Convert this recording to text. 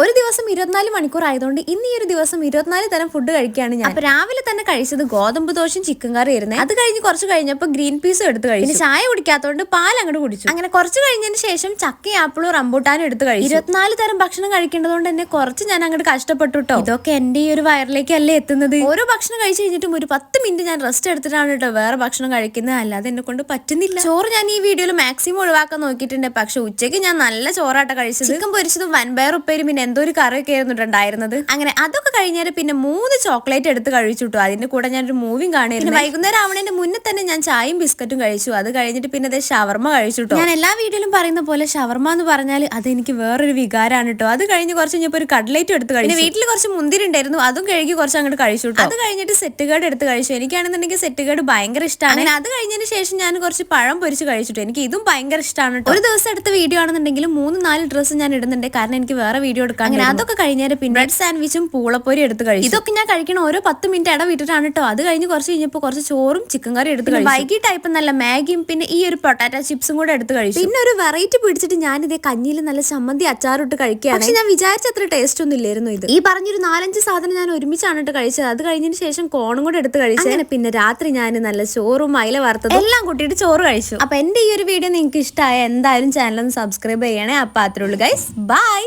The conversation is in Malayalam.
ഒരു ദിവസം ഇരുപത്തിനാല് മണിക്കൂർ ആയതുകൊണ്ട് ഇന്ന് ഈ ഒരു ദിവസം ഇരുപത്തിനാല് തരം ഫുഡ് കഴിക്കുകയാണ് ഞാൻ. അപ്പൊ രാവിലെ തന്നെ കഴിച്ചത് ഗോതമ്പ് ദോശയും ചിക്കൻ കറി ആയിരുന്നു. അത് കഴിഞ്ഞ് കുറച്ച് കഴിഞ്ഞപ്പോൾ ഗ്രീൻ പീസും എടുത്ത് കഴിച്ചു. ചായ കുടിക്കാത്തതുകൊണ്ട് പാൽ അങ്ങോട്ട് കുടിച്ചു. അങ്ങനെ കുറച്ച് കഴിഞ്ഞതിന് ശേഷം ചക്കയും ആപ്പിളും റംബൂട്ടാനും എടുത്ത് കഴിച്ചു. ഇരുപത്തിനാല് തരം ഭക്ഷണം കഴിക്കേണ്ടതുകൊണ്ട് തന്നെ കുറച്ച് ഞാൻ അങ്ങോട്ട് കഷ്ടപ്പെട്ടു കേട്ടോ ഇതൊക്കെ എന്റെ ഈ ഒരു വയറിലേക്കല്ലേ എത്തുന്നത്? ഓരോ ഭക്ഷണം കഴിച്ചു കഴിഞ്ഞിട്ടും ഒരു പത്ത് മിനിറ്റ് ഞാൻ റെസ്റ്റ് എടുത്തിട്ടാണ് കേട്ടോ വേറെ ഭക്ഷണം കഴിക്കുന്നത്. അല്ലാതെ എന്നെ കൊണ്ട് പറ്റുന്നില്ല. ചോറ് ഞാൻ ഈ വീഡിയോയിൽ മാക്സിമം ഒഴിവാക്കാൻ നോക്കിയിട്ടുണ്ട്. പക്ഷെ ഉച്ചയ്ക്ക് ഞാൻ നല്ല ചോറാട്ട കഴിച്ചത്. ചിക്കൻ പൊരിച്ചതും വൻപയർ ഉപ്പേരും പിന്നെ എന്തോ ഒരു കറിയൊക്കെ ആയിരുന്നു ഉണ്ടായിരുന്നത്. അങ്ങനെ അതൊക്കെ കഴിഞ്ഞാൽ പിന്നെ മൂന്ന് ചോക്ലേറ്റ് എടുത്ത് കഴിച്ചു കേട്ടോ അതിന്റെ കൂടെ ഞാൻ ഒരു മൂവിയും കാണിയിരുന്നു വൈകുന്നേരം ആവണേന്റെ മുന്നേ തന്നെ ഞാൻ ചായയും ബിസ്ക്കറ്റും കഴിച്ചു. അത് കഴിഞ്ഞിട്ട് പിന്നെ അത് ഷവർമ കഴിച്ചു കേട്ടോ ഞാൻ എല്ലാ വീഡിയോയിലും പറയുന്ന പോലെ ഷവർമ എന്ന് പറഞ്ഞാൽ അത് എനിക്ക് വേറൊരു വികാരമാണ് കേട്ടോ അത് കഴിഞ്ഞ് കുറച്ച് കഴിഞ്ഞപ്പോൾ ഒരു കട്ലേറ്റ് എടുത്ത് കഴിച്ചു. വീട്ടിൽ കുറച്ച് മുന്തിരി ഉണ്ടായിരുന്നു. അതും കഴുകി കുറച്ച് അങ്ങോട്ട് കഴിച്ചു കേട്ടോ അത് കഴിഞ്ഞിട്ട് സെറ്റ് കേട് എടുത്ത് കഴിച്ചു. എനിക്കാണെന്നുണ്ടെങ്കിൽ സെറ്റ് കേട് ഭയങ്കര ഇഷ്ടമാണ് അങ്ങനെ അത് കഴിഞ്ഞതിന് ശേഷം ഞാൻ കുറച്ച് പഴം പൊരിച്ച് കഴിച്ചിട്ടു. എനിക്ക് ഇതും ഭയങ്കര ഇഷ്ടമാണ് കേട്ടോ ഒരു ദിവസം എടുത്ത വീഡിയോ ആണെന്നുണ്ടെങ്കിൽ മൂന്ന് നാല് ഡ്രസ്സ് ഞാൻ ഇടുന്നുണ്ട്. കാരണം എനിക്ക് വേറെ വീഡിയോ എടുക്കാൻ അങ്ങനെ അതൊക്കെ കഴിഞ്ഞാൽ പിന്നെ ബ്രെഡ് സാൻഡ്വിച്ചും പൂളപ്പൊരി എടുത്ത് കഴിച്ചു. ഇതൊക്കെ ഞാൻ കഴിക്കണ ഓരോ പത്ത് മിനിറ്റ് ഇട വിട്ടിട്ടാണ് കേട്ടോ അത് കഴിഞ്ഞ് കുറച്ച് കഴിഞ്ഞപ്പോൾ കുറച്ച് ചോറും ചിക്കൻ കറി എടുത്ത് കഴിച്ചു. വൈകി ടൈപ്പ് നല്ല മാഗിയും പിന്നെ ഈ ഒരു പൊട്ടാറ്റോ ചിപ്സും കൂടെ എടുത്ത് കഴിച്ചു. പിന്നെ ഒരു വെറൈറ്റി പിടിച്ചിട്ട് ഞാൻ ഇതേ കഞ്ഞിയിൽ നല്ല ചമ്മന്തി അച്ചാറിട്ട് കഴിക്കുകയാണ്. പക്ഷെ ഞാൻ വിചാരിച്ച അത്ര ടേസ്റ്റ് ഒന്നും ഇല്ലായിരുന്നു ഇത്. ഈ പറഞ്ഞൊരു നാലഞ്ച് സാധനം ഞാൻ ഒരുമിച്ചാണ് കേട്ടോ കഴിച്ചത്. അത് കഴിഞ്ഞതിന് ശേഷം കോണും കൂടെ എടുത്ത് കഴിച്ചു. അങ്ങനെ. പിന്നെ രാത്രി ഞാൻ നല്ല ചോറും അയില വറുത്തത് എല്ലാം കൂട്ടിയിട്ട് ചോറ് കഴിച്ചു. അപ്പൊ എന്റെ ഈ ഒരു വീഡിയോ നിങ്ങൾക്ക് ഇഷ്ടമായ എന്തായാലും ചാനൽ ഒന്ന് സബ്സ്ക്രൈബ് ചെയ്യണേ. അപ്പൊ അത്രേ ഉള്ളൂ ഗൈസ് ബൈ